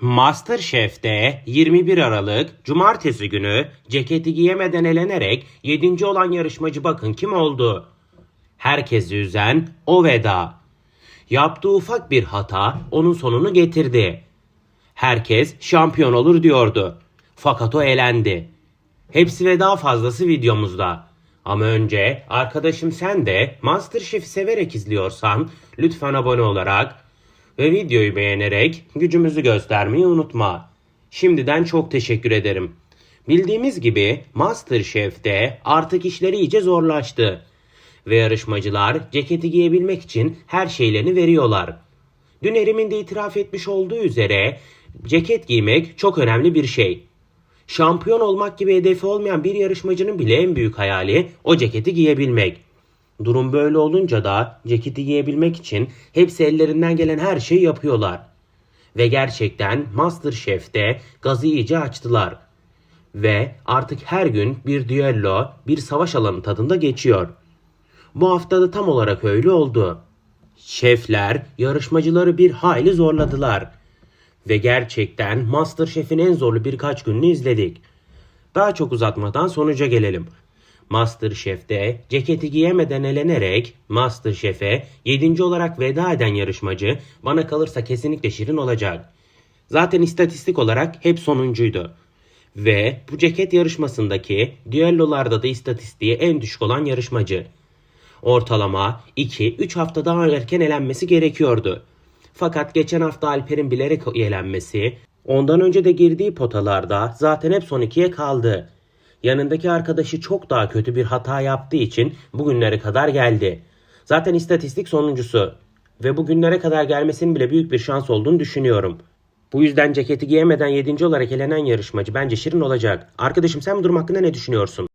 Masterchef'te 21 Aralık Cumartesi günü ceketi giyemeden elenerek 7. olan yarışmacı bakın kim oldu? Herkesi üzen o veda. Yaptığı ufak bir hata onun sonunu getirdi. Herkes şampiyon olur diyordu. Fakat o elendi. Hepsi ve daha fazlası videomuzda. Ama önce arkadaşım sen de Masterchef'i severek izliyorsan lütfen abone olarak ve videoyu beğenerek gücümüzü göstermeyi unutma. Şimdiden çok teşekkür ederim. Bildiğimiz gibi Masterchef'te artık işleri iyice zorlaştı. Ve yarışmacılar ceketi giyebilmek için her şeylerini veriyorlar. Dün Erim'in de itiraf etmiş olduğu üzere ceket giymek çok önemli bir şey. Şampiyon olmak gibi hedefi olmayan bir yarışmacının bile en büyük hayali o ceketi giyebilmek. Durum böyle olunca da ceketi giyebilmek için hepsi ellerinden gelen her şeyi yapıyorlar. Ve gerçekten Masterchef'te gazı iyice açtılar. Ve artık her gün bir düello, bir savaş alanı tadında geçiyor. Bu hafta da tam olarak öyle oldu. Şefler yarışmacıları bir hayli zorladılar. Ve gerçekten Masterchef'in en zorlu birkaç gününü izledik. Daha çok uzatmadan sonuca gelelim. Masterchef'te ceketi giyemeden elenerek Masterchef'e 7. olarak veda eden yarışmacı bana kalırsa kesinlikle Şirin olacak. Zaten istatistik olarak hep sonuncuydu. Ve bu ceket yarışmasındaki düellolarda da istatistiği en düşük olan yarışmacı. Ortalama 2-3 hafta daha erken elenmesi gerekiyordu. Fakat geçen hafta Alper'in bilerek elenmesi, ondan önce de girdiği potalarda zaten hep son ikiye kaldı. Yanındaki arkadaşı çok daha kötü bir hata yaptığı için bugünlere kadar geldi. Zaten istatistik sonuncusu ve bugünlere kadar gelmesinin bile büyük bir şans olduğunu düşünüyorum. Bu yüzden ceketi giyemeden 7. olarak elenen yarışmacı bence Şirin olacak. Arkadaşım sen bu durum hakkında ne düşünüyorsun?